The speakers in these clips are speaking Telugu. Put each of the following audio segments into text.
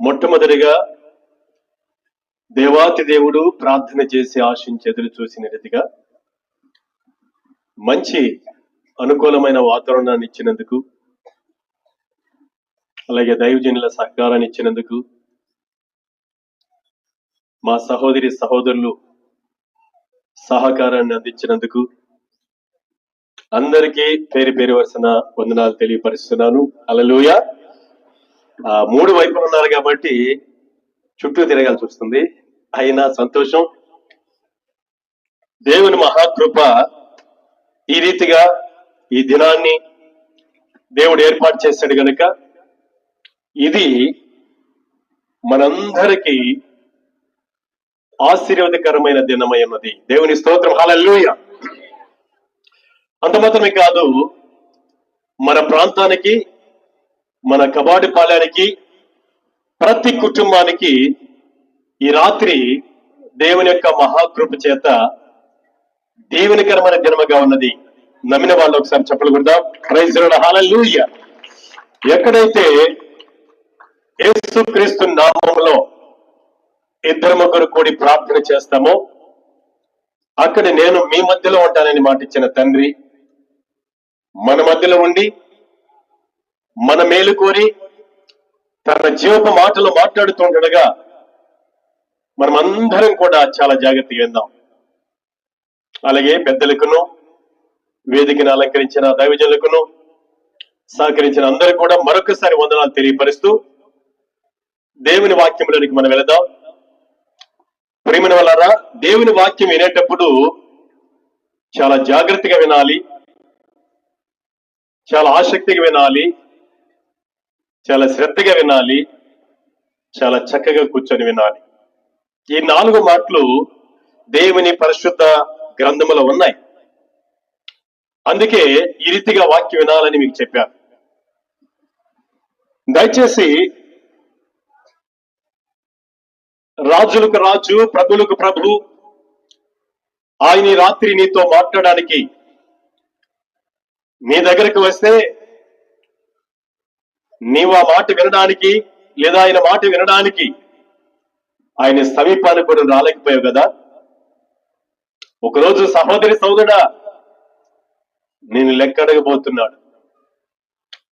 మొట్టమొదటిగా దేవాతి దేవుడు ప్రార్థన చేసి ఆశించి ఎదురు చూసిన రీతిగా మంచి అనుకూలమైన వాతావరణాన్ని ఇచ్చినందుకు అలాగే దైవజనుల సహకారాన్ని ఇచ్చినందుకు మా సహోదరి సహోదరులు సహకారాన్ని అందించినందుకు అందరికీ పేరు పేరు వరుసన వందనాలు తెలియపరుస్తున్నాను. అలలుయ మూడు వైపులు ఉన్నారు కాబట్టి చుట్టూ తిరగాల్సి వస్తుంది. అయినా సంతోషం. దేవుని మహాకృప ఈ రీతిగా ఈ దినాన్ని దేవుడు ఏర్పాటు చేశాడు గనుక ఇది మనందరికీ ఆశీర్వాదకరమైన దినమై ఉన్నది. దేవుని స్తోత్రం. హాలూయ అంత మాత్రమే కాదు మన ప్రాంతానికి మన కబాడి పాలెనికి ప్రతి కుటుంబానికి ఈ రాత్రి దేవుని యొక్క మహాకృప చేత దీవెనకరమైన జన్మగా ఉన్నది. నమ్మిన వాళ్ళు ఒకసారి చెప్పలు కొడదాం. ప్రైజ్ హాలూయ ఎక్కడైతే యేసుక్రీస్తు నామంలో ఇద్దరు ముగ్గురు కూడి ప్రార్థన చేస్తామో అక్కడ నేను మీ మధ్యలో ఉంటానని మాట ఇచ్చిన తండ్రి మన మధ్యలో ఉండి మన మేలు కోరి తన జీవపు మాటలు మాట్లాడుతుండగా మనం అందరం కూడా చాలా జాగ్రత్తగా విందాం. అలాగే పెద్దలకును వేదికను అలంకరించిన దైవజనులకును సహకరించిన అందరూ కూడా మరొకసారి వందనాలు తెలియపరుస్తూ దేవుని వాక్యంలోనికి మనం వెళదాం. ప్రేమని వలరా దేవుని వాక్యం వినేటప్పుడు చాలా జాగ్రత్తగా వినాలి. చాలా ఆసక్తిగా వినాలి. చాలా శ్రద్ధగా వినాలి చాలా చక్కగా కూర్చొని వినాలి. ఈ నాలుగు మాటలు దేవుని పరిశుద్ధ గ్రంథములో ఉన్నాయి. అందుకే ఈ రీతిగా వాక్యం వినాలని మీకు చెప్పాను. దయచేసి రాజులకు రాజు ప్రభులకు ప్రభు ఆయన రాత్రి నీతో మాట్లాడడానికి నీ దగ్గరకు వస్తే నీవు ఆ మాట వినడానికి లేదా ఆయన మాట వినడానికి ఆయన సమీపానికి కూడా రాలేకపోయావు కదా? ఒకరోజు సహోదరి సోదరుడా నేను లెక్క అడగబోతున్నాడు.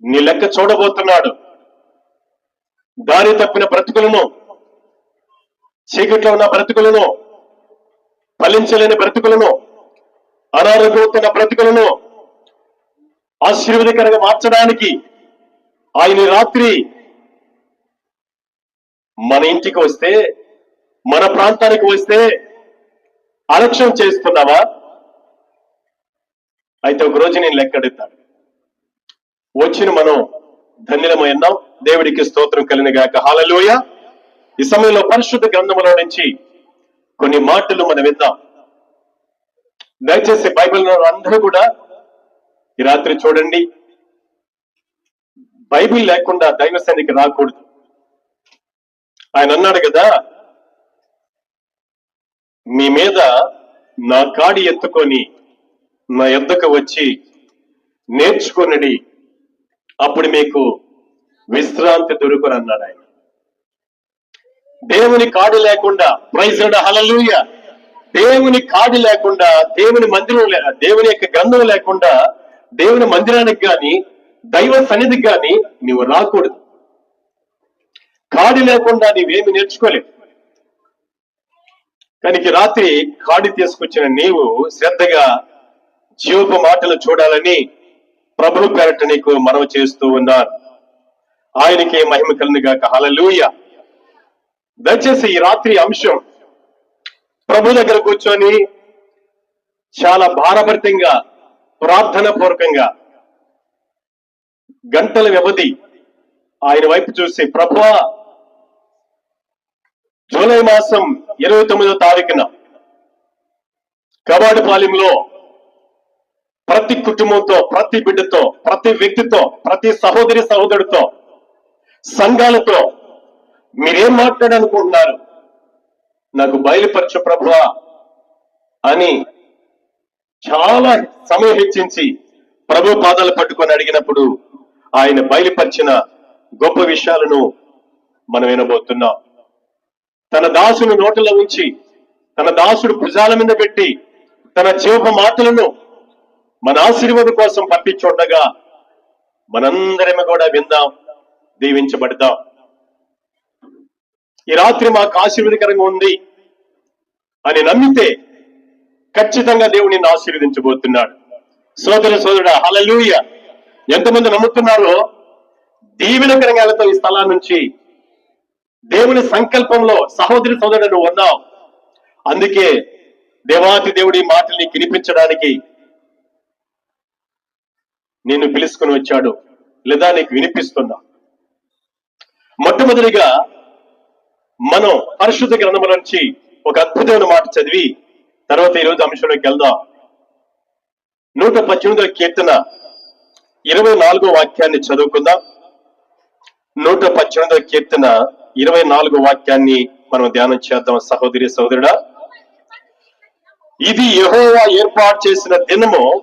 నీ లెక్క చూడబోతున్నాడు. దారి తప్పిన బ్రతుకులను చీకట్లో ఉన్న బ్రతుకులను ఫలించలేని బ్రతుకులను అనారోగ్యవుతున్న బ్రతుకులను ఆశీర్వదకరంగా మార్చడానికి ఆయన రాత్రి మన ఇంటికి వస్తే మన ప్రాంతానికి వస్తే అలక్ష్యం చేస్తున్నావా? అయితే ఒక రోజు నేను లెక్కడెత్తాను వచ్చిన మనం ధన్యులమై ఉన్నాం. దేవుడికి స్తోత్రం కలిగిన గాక. హాలలోయ ఈ సమయంలో పరిశుద్ధ గ్రంథంలో నుంచి కొన్ని మాటలు మనం విద్దాం దయచేసి బైబిల్ అందరూ కూడా ఈ రాత్రి చూడండి. బైబిల్ లేకుండా దైవ సన్నిధికి రాకూడదు. ఆయన అన్నాడు కదా మీ మీద నా కాడి ఎత్తుకొని నా ఎద్దకు వచ్చి నేర్చుకుని అప్పుడు మీకు విశ్రాంతి దొరుకుని అన్నాడు ఆయన. దేవుని కాడి లేకుండా ప్రైజ్డ హలలుయ దేవుని కాడి లేకుండా దేవుని మందిరం లే- దేవుని యొక్క గ్రంథం లేకుండా దేవుని మందిరానికి కానీ దైవ సన్నిధికి కానీ నీవు రాకూడదు. కాడి లేకుండా నీవేమి నేర్చుకోలేవు. కానీ రాత్రి కాడి తీసుకొచ్చిన నీవు శ్రద్ధగా జీవపు మాటలు చూడాలని ప్రభులు పేరట నీకు మనవి చేస్తూ ఉన్నారు. ఆయనకే మహిమ కలిని గాక. దయచేసి ఈ రాత్రి అంశం ప్రభు దగ్గర కూర్చొని చాలా భారభరితంగా ప్రార్థన పూర్వకంగా గంటల వ్యవధి ఆయన వైపు చూసి ప్రభా జూలై మాసం ఇరవై తొమ్మిదో తారీఖున కబాడిపాలెంలో ప్రతి కుటుంబంతో ప్రతి బిడ్డతో ప్రతి వ్యక్తితో ప్రతి సహోదరి సహోదరుడితో సంఘాలతో మీరేం మాట్లాడాలనుకుంటున్నారు? నాకు బయలుపరచు ప్రభు అని చాలా సమయం హెచ్చించి ప్రభు పాదాలు పట్టుకొని అడిగినప్పుడు ఆయన బయలుపరిచిన గొప్ప విషయాలను మనం వినబోతున్నాం. తన దాసుని నోటలో ఉంచి తన దాసుడు భుజాల మీద పెట్టి తన జీవపు మాటలను మన ఆశీర్వాదం కోసం పంపించుండగా మనందరం కూడా విందాం దీవించబడదాం. ఈ రాత్రి మాకు ఆశీర్వదకరంగా ఉంది అని నమ్మితే ఖచ్చితంగా దేవుడిని ఆశీర్వదించబోతున్నాడు. సోదర సోదరుడు హలలుయ ఎంతమంది నమ్ముతున్నారో దీవెనకరంగా వెళ్తావు ఈ స్థలం నుంచి దేవుని సంకల్పంలో సహోదరి సోదరుడు నువ్వు ఉన్నావు అందుకే దేవాతి దేవుడి మాటల్ని వినిపించడానికి నిన్ను పిలుచుకుని వచ్చాడు. లేదా నీకు వినిపిస్తున్నా మొట్టమొదటిగా మనం పరిశుద్ధ గ్రంథముల నుంచి ఒక అద్భుతమైన మాట చదివి తర్వాత ఈరోజు అంశంలోకి వెళ్దాం. నూట పద్దెనిమిదవ కీర్తన ఇరవై నాలుగో వాక్యాన్ని చదువుకుందాం. నూట పద్దెనిమిదో కీర్తన ఇరవై నాలుగో వాక్యాన్ని మనం ధ్యానం చేద్దాం సహోదరి సహోదరుడా. ఇది యహోవా ఏర్పాటు చేసిన దినము.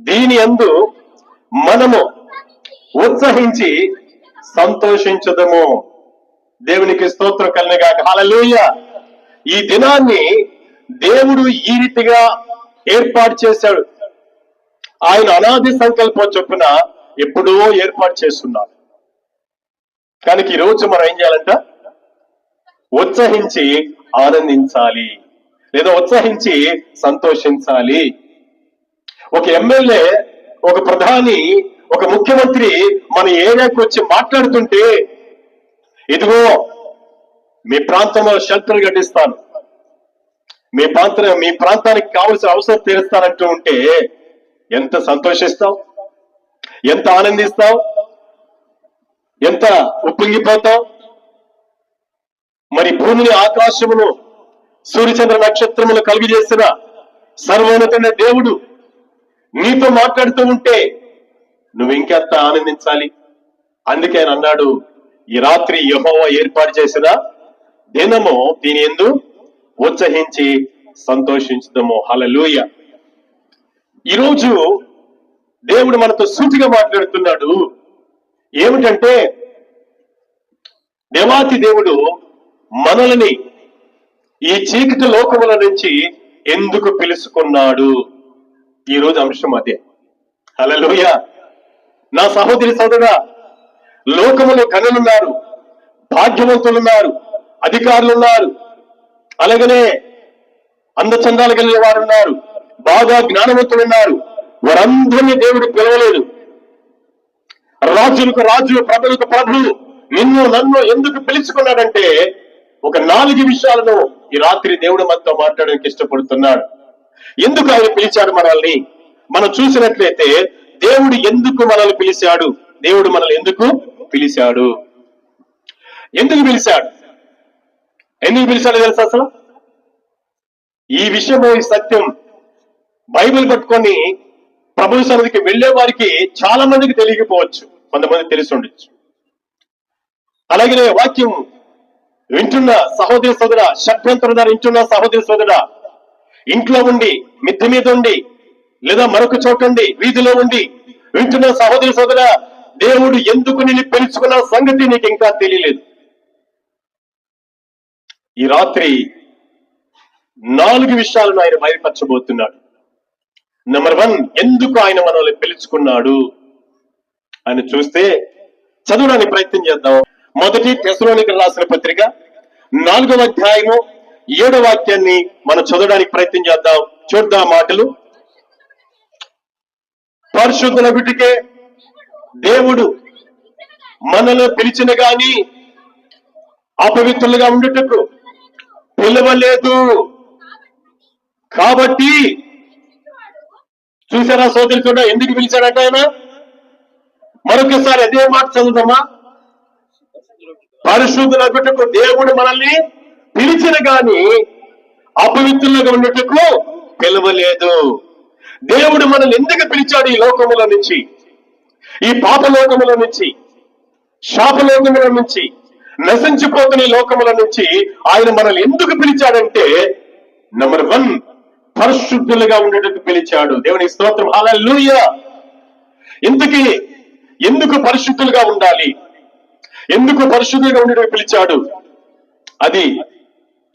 దీని అందు మనము ఉత్సహించి సంతోషించదము. దేవునికి స్తోత్రం కలినగా కాలలోయ ఈ దినాన్ని దేవుడు ఈ రీతిగా ఏర్పాటు చేశాడు. ఆయన అనాది సంకల్పం చొప్పున ఎప్పుడో ఏర్పాటు చేస్తున్నారు. కనుక ఈ రోజు మనం ఏం చేయాలంట? ఉత్సహించి ఆనందించాలి. లేదా ఉత్సహించి సంతోషించాలి. ఒక ఎమ్మెల్యే ఒక ప్రధాని ఒక ముఖ్యమంత్రి మన ఏరియాకి వచ్చి మాట్లాడుతుంటే ఇదిగో మీ ప్రాంతంలో షెల్టర్ కట్టిస్తాను. మీ ప్రాంతం మీ ప్రాంతానికి కావలసిన అవసరం తీరుస్తానంటూ ఉంటే ఎంత సంతోషిస్తావు? ఎంత ఆనందిస్తావు? ఎంత ఉప్పొంగిపోతావు? మరి భూమిని ఆకాశమును సూర్యచంద్ర నక్షత్రములు కలిగి చేసిన సర్వోన్నతైన దేవుడు నీతో మాట్లాడుతూ ఉంటే నువ్వు ఇంకెంత ఆనందించాలి? అందుకే ఆయన అన్నాడు ఈ రాత్రి యహోవ ఏర్పాటు చేసిన దినము దీని ఎందు ఉత్సహించి సంతోషించుదము. హలలుయ ఈరోజు దేవుడు మనతో సూటిగా మాట్లాడుతున్నాడు. ఏమిటంటే దేవాతి దేవుడు మనల్ని ఈ చీకటి లోకముల నుంచి ఎందుకు పిలుచుకున్నాడు ఈ రోజు అంశం అదే. హలలుయ నా సహోదరి సోదరా లోకములో కనులున్నారు భాగ్యవంతులున్నారు అధికారులు ఉన్నారు అలాగనే అందచందాలు కలిగిన వారు ఉన్నారు బాగా జ్ఞానవంతులు ఉన్నారు. వారందరినీ దేవుడు పిలవలేదు. రాజులకు రాజు ప్రభులకు ప్రభు నిన్ను నన్ను ఎందుకు పిలుచుకున్నాడంటే ఒక నాలుగు విషయాలను ఈ రాత్రి దేవుడు మనతో మాట్లాడడానికి ఇష్టపడుతున్నాడు. ఎందుకు ఆయన పిలిచాడు మనల్ని? మనం చూసినట్లయితే దేవుడు ఎందుకు మనల్ని పిలిచాడు? దేవుడు మనల్ని ఎందుకు పిలిచాడు? ఎందుకు పిలిచాడు? ఎందుకు పిలిచాడు తెలుసా అసలు? ఈ విషయమై సత్యం. బైబిల్ పట్టుకొని ప్రభు సన్నిధికి వెళ్ళే వారికి చాలా మందికి తెలియకపోవచ్చు. కొంతమంది తెలిసి ఉండొచ్చు. అలాగే వాక్యం వింటున్న సహోదరి సోదర షడ్భ్యంతర వింటున్న సహోదరి సోదర ఇంట్లో ఉండి మిద్దె మీద ఉండి లేదా మరొక చోట ఉండి వీధిలో ఉండి వింటున్న సహోదరి సోదర దేవుడు ఎందుకు నిన్ను పిలుచుకున్న సంగతి నీకు ఇంకా తెలియలేదు. ఈ రాత్రి నాలుగు విషయాలను ఆయన బయలుపరచబోతున్నాడు. నెంబర్ వన్ ఎందుకు ఆయన మనల్ని పిలుచుకున్నాడు? అని చూస్తే చదవడానికి ప్రయత్నం చేద్దాం. మొదటి తెసలోనికి రాసిన పత్రిక నాలుగవ అధ్యాయము ఏడవ వాక్యాన్ని మనం చదవడానికి ప్రయత్నం చేద్దాం. చూద్దాం మాటలు. పరిశుద్ధుల బిడ్డకే దేవుడు మనలో పిలిచిన గాని అపవిత్రులుగా ఉండేటప్పుడు పిలవలేదు. కాబట్టి చూసారా సోదరి చూడ ఎందుకు పిలిచాడంట ఆయన? మరొకసారి అదే మాట చదువుతామా పరిశుద్ధుల బిడ్డకు దేవుడు మనల్ని పిలిచిన గాని అపవిత్రులుగా ఉండటకు పిలవలేదు. దేవుడు మనల్ని ఎందుకు పిలిచాడు ఈ లోకముల నుంచి? ఈ పాప లోకముల నుంచి? శాపలోకముల నుంచి? నశించిపోతున్న ఈ లోకముల నుంచి? ఆయన మనల్ని ఎందుకు పిలిచాడంటే నెంబర్ వన్ పరిశుద్ధులుగా ఉండేటట్టు పిలిచాడు. దేవుని స్తోత్రం. లూయ ఇంతకీ ఎందుకు పరిశుద్ధులుగా ఉండాలి? ఎందుకు పరిశుద్ధులుగా ఉండేటట్టు పిలిచాడు? అది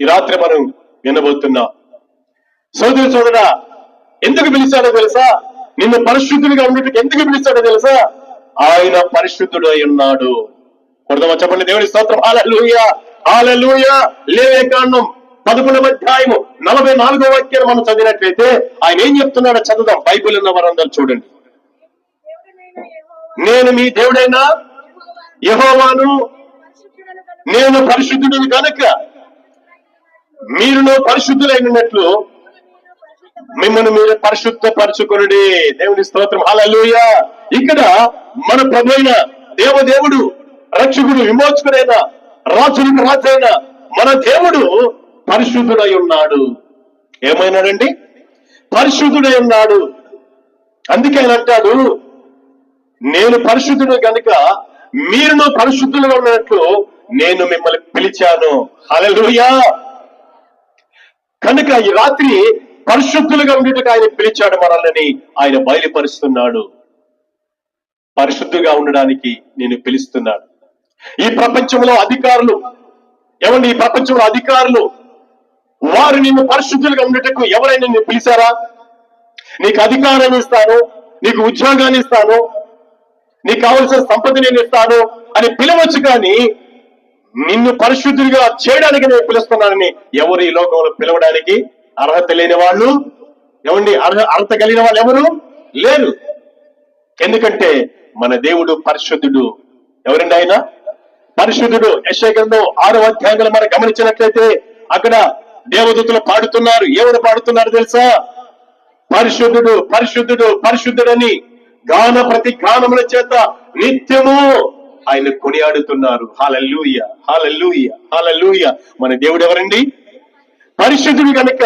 ఈ రాత్రి మనం వినబోతున్నాం. సోదరు సోదర ఎందుకు పిలిచాడో తెలుసా? నిన్ను పరిశుద్ధుడిగా ఉండేటట్టు ఎందుకు పిలిచాడో తెలుసా? ఆయన పరిశుద్ధుడు అయి ఉన్నాడు. కొడదామా చెప్పండి దేవుడి స్తోత్రం. హాలూయ లూయ లేవే కాండం పదకొండవ అధ్యాయము నలభై నాలుగో వాక్యాన్ని మనం చదివినట్లయితే ఆయన ఏం చెప్తున్నాడో చదువుదాం. బైబుల్ ఉన్న వారందరూ చూడండి. నేను మీ దేవుడైన? యహోవాను? నేను పరిశుద్ధుడిని కనుక మీరును పరిశుద్ధులైనట్లు మీరు పరిశుద్ధ మిమ్మల్ని మీరు పరిశుద్ధపరచుకునుడి. దేవుని స్తోత్రం. హాలూయ ఇక్కడ మన ప్రభైన దేవదేవుడు రక్షకుడు విమోచకుడైన రాజులకు రాజైన మన దేవుడు పరిశుద్ధుడై ఉన్నాడు. ఏమైనాడండి? పరిశుద్ధుడై ఉన్నాడు. అందుకే ఆయన అంటాడు నేను పరిశుద్ధుడు కనుక మీరును పరిశుద్ధులుగా ఉన్నట్లు నేను మిమ్మల్ని పిలిచాను. హల్లెలూయా! కనుక ఈ రాత్రి పరిశుద్ధులుగా ఉండేటకు ఆయన పిలిచాడు మనల్ని ఆయన బయలుపరుస్తున్నాడు. పరిశుద్ధుగా ఉండడానికి నేను పిలుస్తున్నాను. ఈ ప్రపంచంలో అధికారులు ఏమండి? ఈ ప్రపంచంలో అధికారులు వారు నిన్ను పరిశుద్ధులుగా ఉండేటకు ఎవరైనా నిన్ను పిలిచారా? నీకు అధికారాన్ని ఇస్తాను నీకు ఉద్యోగాన్ని ఇస్తాను నీకు కావలసిన సంపద నేను ఇస్తాను అని పిలవచ్చు కానీ నిన్ను పరిశుద్ధుడిగా చేయడానికి నేను పిలుస్తున్నానని ఎవరు ఈ లోకంలో పిలవడానికి అర్హత లేని వాళ్ళు? ఏమండి అర్హత కలిగిన వాళ్ళు ఎవరు? లేరు. ఎందుకంటే మన దేవుడు పరిశుద్ధుడు. ఎవరండి ఆయన? పరిశుద్ధుడు. యశగ్రంథం ఆరో అధ్యాయంలో మనం గమనించినట్లయితే అక్కడ దేవదూతలు పాడుతున్నారు. ఏమని పాడుతున్నారు తెలుసా? పరిశుద్ధుడు పరిశుద్ధుడు పరిశుద్ధుడని గాన ప్రతి గానముల చేత నిత్యము ఆయన కొనియాడుతున్నారు. హాలూయ హాలూయ హాలూయ మన దేవుడు ఎవరండి? పరిశుద్ధుడు కనుక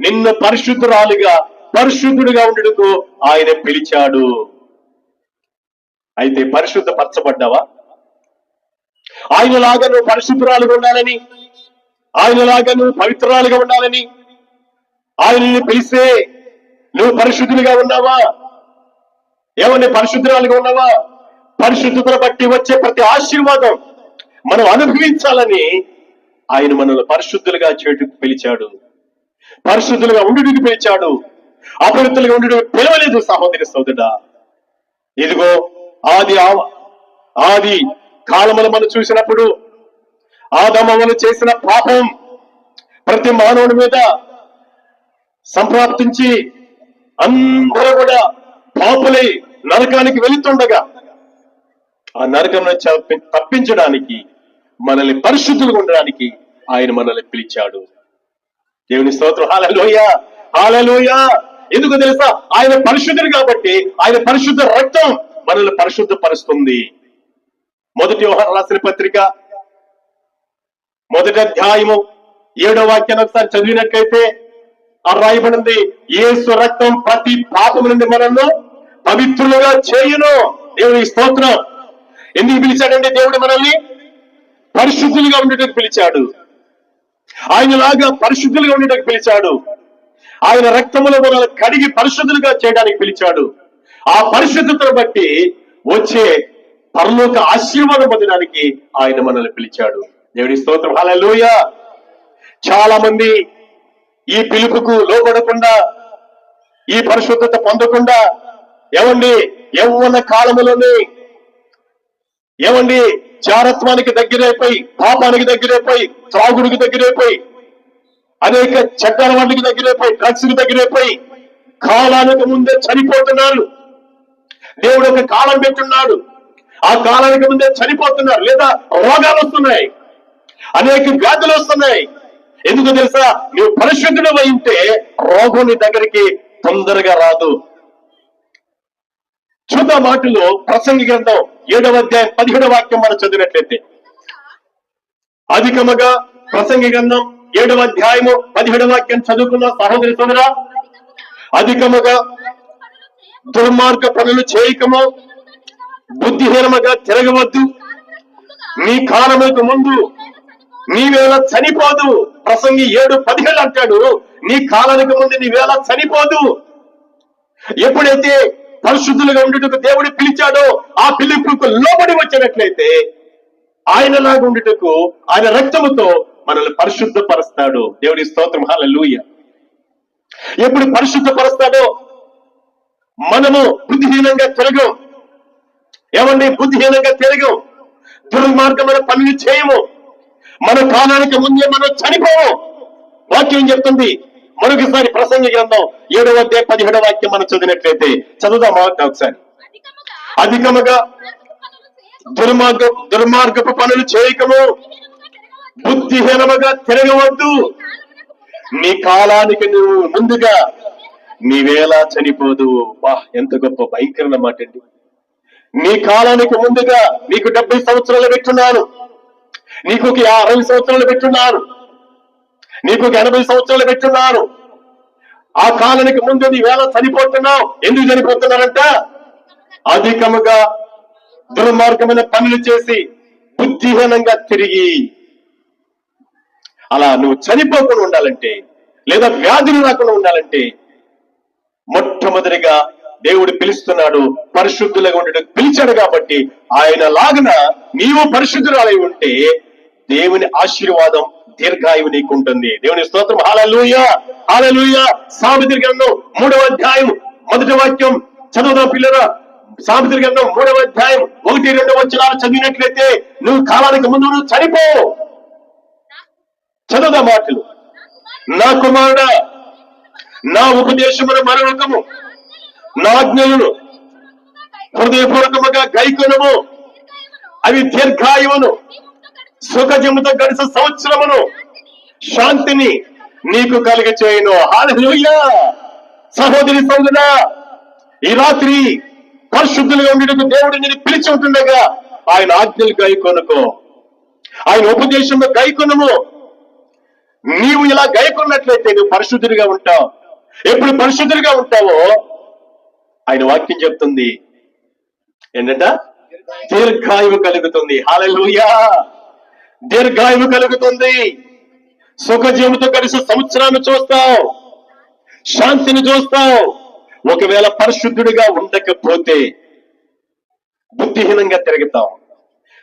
నిన్న పరిశుద్ధురాలుగా పరిశుద్ధుడుగా ఉండుటకు ఆయన పిలిచాడు. అయితే పరిశుద్ధ పరచబడ్డావా ఆయనలాగా నువ్వు పరిశుద్ధురాలుగా ఉండాలని ఆయనలాగా నువ్వు పవిత్రాలుగా ఉండాలని. ఆయనని పిలిస్తే నువ్వు పరిశుద్ధులుగా ఉన్నావా? ఏమన్నా పరిశుద్ధురాలుగా ఉన్నావా? పరిశుద్ధతను బట్టి వచ్చే ప్రతి ఆశీర్వాదం మనం అనుభవించాలని ఆయన మనల్ని పరిశుద్ధులుగా చేయటకు పిలిచాడు. పరిశుద్ధులుగా ఉండుడికి పిలిచాడు. అభివృద్ధులుగా ఉండు పిలవలేదు సహోదరి సోదరుడా. ఇదిగో ఆది ఆ- ఆది కాలములు మనం చూసినప్పుడు ఆదమములు చేసిన పాపం ప్రతి మానవుడి మీద సంప్రాప్తించి అందరూ కూడా పాపులై నరకానికి వెళుతుండగా ఆ నరకం నుంచి తప్పించడానికి మనల్ని పరిశుద్ధులుగా ఉండడానికి ఆయన మనల్ని పిలిచాడు. దేవుని స్తోత్రం. హాలలోయ హాలలోయ ఎందుకు తెలుసా? ఆయన పరిశుద్ధుడు కాబట్టి ఆయన పరిశుద్ధ రక్తం మనల్ని పరిశుద్ధపరుస్తుంది. మొదటి వ్యవహార రాసిన పత్రిక మొదటి అధ్యాయము ఏడో వాక్యాన్ని ఒకసారి చదివినట్లయితే ఆ రాయబడింది యేసు రక్తం ప్రతి పాపము నుండి మనల్ని పవిత్రులుగా చేయును. దేవుని స్తోత్రం. ఎందుకు పిలిచాడండి దేవుడు మనల్ని? పరిశుద్ధులుగా ఉండేటట్టు పిలిచాడు. ఆయనలాగా పరిశుద్ధులుగా ఉండేటట్టు పిలిచాడు. ఆయన రక్తములో మనల్ని కడిగి పరిశుద్ధులుగా చేయడానికి పిలిచాడు. ఆ పరిశుద్ధతను బట్టి వచ్చే పరలోక ఆశీర్వాదం పొందడానికి ఆయన మనల్ని పిలిచాడు. దేవుడి స్తోత్రం. హల్లెలూయ. చాలా మంది ఈ పిలుపుకు లోబడకుండా ఈ పరిశుద్ధత పొందకుండా ఏమండి యవ్వన కాలములోనే ఏమండి చారత్వానికి దగ్గరైపోయి పాపానికి దగ్గరైపోయి త్రాగుడికి దగ్గరైపోయి అనేక చెడ్డల వాటికి దగ్గరైపోయి డ్రగ్స్కి దగ్గరైపోయి కాలానికి ముందే చనిపోతున్నారు. దేవుడు ఒక కాలం పెట్టున్నాడు. ఆ కాలానికి ముందే చనిపోతున్నారు లేదా రోగాలు వస్తున్నాయి. అనేక వ్యాధులు వస్తున్నాయి. ఎందుకు తెలుసా? నువ్వు పరిశుద్ధుడు ఉంటే రోగం నీ దగ్గరికి తొందరగా రాదు. చూద్దా మాటలు ప్రసంగి గ్రంథం ఏడవ అధ్యాయం పదిహేడవ వాక్యం మనం చదివినట్లయితే. అధికముగా ప్రసంగి గ్రంథం ఏడవ అధ్యాయము పదిహేడవ వాక్యం చదువుకున్న సహోదరి సోదరా అధికముగా దుర్మార్గ పనులు చేయకము బుద్ధిహీనముగా తిరగవద్దు. నీ కాలములకు ముందు నీవేళ చనిపోదు. ప్రసంగి ఏడు పదిహేడు అంటాడు. నీ కాలానికి ముందు నీవేళ చనిపోదు. ఎప్పుడైతే పరిశుద్ధులుగా ఉండేటకు దేవుడు పిలిచాడో ఆ పిలుపుకు లోబడి వచ్చినట్లయితే ఆయనలాగా ఉండుటకు ఆయన రక్తముతో మనల్ని పరిశుద్ధపరుస్తాడు. దేవుడి స్తోత్రం. హాలూయ ఎప్పుడు పరిశుద్ధపరుస్తాడో మనము బుద్ధిహీనంగా తిరగం. ఏమండి బుద్ధిహీనంగా తిరగం? దుర్మార్గమైన పనులు చేయము. మన కాలానికి ముందే మనం చనిపోవు వాక్యం చెప్తుంది. మరొకసారి ప్రసంగ గ్రంథం ఏడవ అధ్యాయ పదిహేడవ వాక్యం మనం చదివినట్లయితే చదువుదామా? ఒకసారి. అధికముగా దుర్మార్గ దుర్మార్గపు పనులు చేయకము. బుద్ధిహీనముగా తిరగవద్దు. ముందుగా నీ కాలానికి నువ్వు ముందుగా నీవేలా చనిపోదు. వాహ్ ఎంత గొప్ప భయంకరమైన మాట అండి నీ కాలానికి ముందుగా నీకు డెబ్బై సంవత్సరాలు పెట్టున్నాను. నీకు ఒక అరవై సంవత్సరాలు పెట్టున్నాను నీకు ఒక ఎనభై సంవత్సరాలు పెట్టున్నాను ఆ కాలానికి ముందు నీవేళ చనిపోతున్నావు ఎందుకు చనిపోతున్నారంట అధికముగా దుర్మార్గమైన పనులు చేసి బుద్ధిహీనంగా తిరిగి. అలా నువ్వు చనిపోకుండా ఉండాలంటే లేదా వ్యాధులు రాకుండా ఉండాలంటే మొట్టమొదటిగా దేవుడు పిలుస్తున్నాడు పరిశుద్ధులుగా ఉండడం పిలిచాడు కాబట్టి ఆయన లాగున నీవు పరిశుద్ధురాలై ఉంటే దేవుని ఆశీర్వాదం దీర్ఘాయువు నీకు ఉంటుంది దేవుని స్తోత్రం. హాలూయ హాలూయ సామెతల గ్రంథం మూడవ అధ్యాయం మొదటి వాక్యం చదువుదాం పిల్లల సామెతల గ్రంథం మూడవ అధ్యాయం ఒకటి రెండు వచ్చినాలు చదివినట్లయితే నువ్వు కాలానికి ముందు నువ్వు చనిపో. చదువుదా మాటలు. నా కుమారుడ నా ఉపదేశమును మరణకము నా ఆజ్ఞలను హృదయపూర్వకముగా గైకునము. అవి దీర్ఘాయువును. సుఖజముతో గడిచిన సంవత్సరమును శాంతిని నీకు కలిగ చేయను సహోదరి సోదరా ఈ రాత్రి పరిశుద్ధులుగా ఉండేందుకు దేవుడు నేను పిలిచి ఉంటుండగా ఆయన ఆజ్ఞలు గైకొనుకో ఆయన ఉపదేశంలో గైకొనము నీవు ఇలా గైకొన్నట్లయితే నువ్వు పరిశుద్ధుడిగా ఉంటావు. ఎప్పుడు పరిశుద్ధుడిగా ఉంటావో ఆయన వాక్యం చెప్తుంది. ఏంటంట? దీర్ఘాయువు కలుగుతుంది. హాలూయా దీర్ఘాయువు కలుగుతుంది. సుఖజీవులతో కలిసి సంవత్సరాన్ని చూస్తావు. శాంతిని చూస్తావు. ఒకవేళ పరిశుద్ధుడిగా ఉండకపోతే బుద్ధిహీనంగా తిరుగుతావు.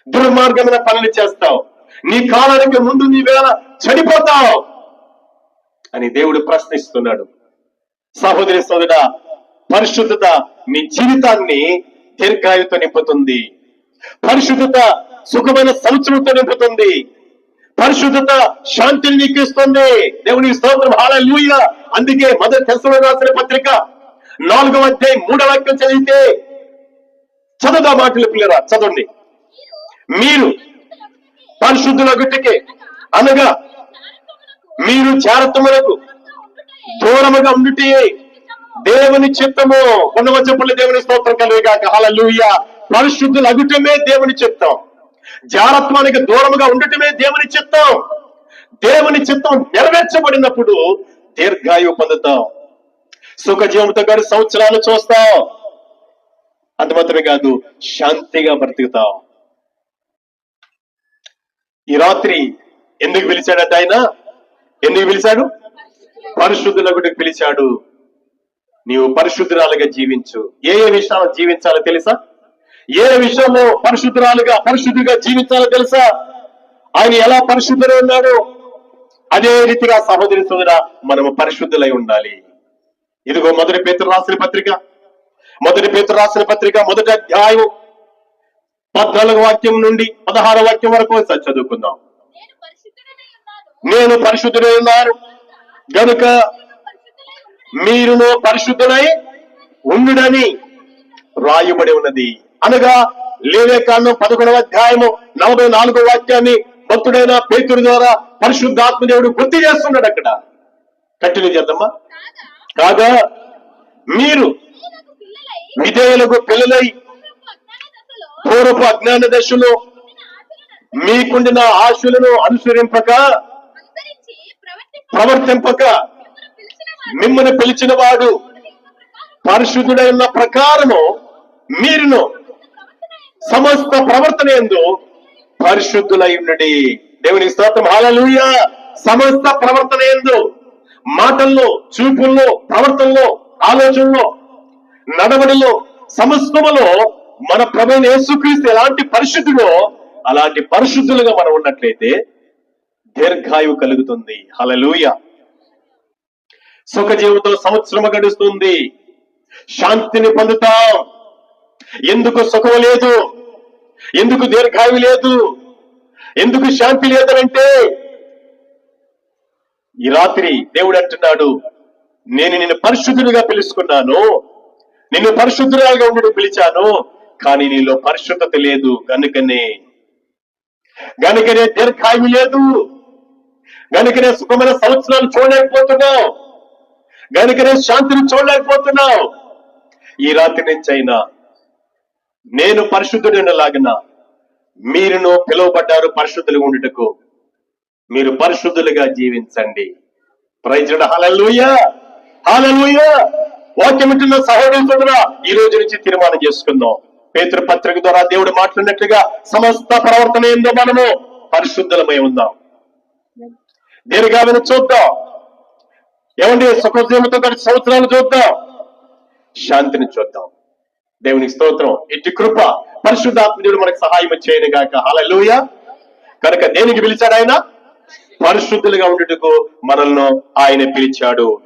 దుర్మార్గమైన పనులు చేస్తావు. నీ కాలానికి ముందు నీ వేళ చనిపోతావు అని దేవుడు ప్రశ్నిస్తున్నాడు. సహోదరి సోదర పరిశుద్ధత మీ జీవితాన్ని దీర్ఘాయుతో నింపుతుంది. పరిశుద్ధత సుఖమైన సంవత్సరంతో నింపుతుంది. పరిశుద్ధత శాంతిని నీకిస్తుంది. దేవుని స్తోత్రం హాలూయ అందుకే మొదటి తెసలో రాసిన పత్రిక నాలుగవ అధ్యాయం మూడవ వాక్యం చదివితే చదువుదా మాటలు పిల్లరా? చదవండి. మీరు పరిశుద్ధుల గుట్టికే అనగా మీరు జాగ్రత్తములకు దూరముగా ఉండుటే దేవుని చిత్తము. ఉన్నవ చెప్పులు దేవుని స్తోత్రం కలిగాక హలలుయ పరిశుద్ధులు అగుటమే దేవుని చిత్తం. జారత్వానికి దూరముగా ఉండటమే దేవుని చిత్తం. దేవుని చిత్తం నెరవేర్చబడినప్పుడు దీర్ఘాయువు పొందుతాం. సుఖజీవంతో గారి సంవత్సరాలు చూస్తాం. అంత మాత్రమే కాదు శాంతిగా బ్రతుకుతాం. ఈ రాత్రి ఎందుకు పిలిచాడు ఆయన? ఎందుకు పిలిచాడు? పరిశుద్ధులకు పిలిచాడు. నీవు పరిశుద్ధురాలుగా జీవించు. ఏ ఏ విషయాలు జీవించాలో తెలుసా? ఏ విషయంలో పరిశుద్ధురాలుగా పరిశుద్ధిగా జీవించాలో తెలుసా? ఆయన ఎలా పరిశుద్ధులై ఉన్నాడు? అదే రీతిగా సహోదరి సోదర మనము పరిశుద్ధులై ఉండాలి. ఇదిగో మొదటి పేతులు రాసిన పత్రిక. మొదటి పేతులు రాసిన పత్రిక మొదటి అధ్యాయం పద్నాలుగు వాక్యం నుండి పదహారు వాక్యం వరకు చదువుకుందాం. నేను పరిశుద్ధుడై ఉన్నాను. గనుక మీరు మీరును పరిశుద్ధులై ఉండుడని రాయబడి ఉన్నది. అనగా లేవే కాండం పదకొండవ అధ్యాయము నలభై నాలుగో వాక్యాన్ని భక్తుడైన పేతుడి ద్వారా పరిశుద్ధాత్మ దేవుడు గుర్తు చేస్తున్నాడు అక్కడ. కంటిన్యూ చేద్దామా కాగా మీరు విధేయులకు పిల్లలై పూర్వపు అజ్ఞాన దశలో మీకుండిన ఆశలను అనుసరింపక ప్రవర్తింపక మిమ్మల్ని పిలిచిన వాడు పరిశుద్ధుడైన ప్రకారము మీరును సమస్త ప్రవర్తన ఎందు పరిశుద్ధులై ఉండండి. దేవుని స్తోత్రం. హాలూయ సమస్త ప్రవర్తన ఎందు మాటల్లో చూపుల్లో ప్రవర్తనలో ఆలోచనలో నడవడిలో సమస్తములో మన ప్రభుని యేసుక్రీస్తు ఎలాంటి పరిశుద్ధుడో అలాంటి పరిశుద్ధులుగా మనం ఉన్నట్లయితే దీర్ఘాయువు కలుగుతుంది. హలలుయ సుఖ జీవితం సంవత్సరం గడుస్తుంది. శాంతిని పొందుతాం. ఎందుకు సుఖం లేదు? ఎందుకు దీర్ఘాయువు లేదు? ఎందుకు శాంతి లేదనంటే ఈ రాత్రి దేవుడు అంటున్నాడు నేను నిన్ను పరిశుద్ధుడిగా పిలుచుకున్నాను నిన్ను పరిశుద్ధురాలుగా ఉండడం పిలిచాను కానీ నీలో పరిశుద్ధత లేదు గనుకనే. గనుకనే దీర్ఘాయువు లేదు. గనుకనే సుఖమైన సంవత్సరాలు చూడలేకపోతున్నావు. గనుకనే శాంతిని చూడలేకపోతున్నావు. ఈ రాత్రి నుంచి అయినా నేను పరిశుద్ధుడినలాగిన మీరును పిలువబడ్డారు పరిశుద్ధులుగా ఉండుటకు. మీరు పరిశుద్ధులుగా జీవించండి. ప్రైజుడ హలలుయ హలలుయ వాక్యం వింటున్న సహోదరుడా ఈ రోజు నుంచి తీర్మానం చేసుకుందాం. పేతృ పత్రిక ద్వారా దేవుడు మాట్లాడినట్లుగా సమస్త ప్రవర్తన ఏందో మనము పరిశుద్ధులమై ఉందాం. దీర్ఘాలను చూద్దాం. ఏమండి సుఖజీవితో సంవత్సరాలు చూద్దాం. శాంతిని చూద్దాం. దేవునికి స్తోత్రం. ఇట్టి కృప పరిశుద్ధాత్మజుడు మనకు సహాయం చేయను గాక. హలలుయ కనుక దేనికి పిలిచాడు ఆయన? పరిశుద్ధులుగా ఉండుటకు మనల్ని ఆయన పిలిచాడు.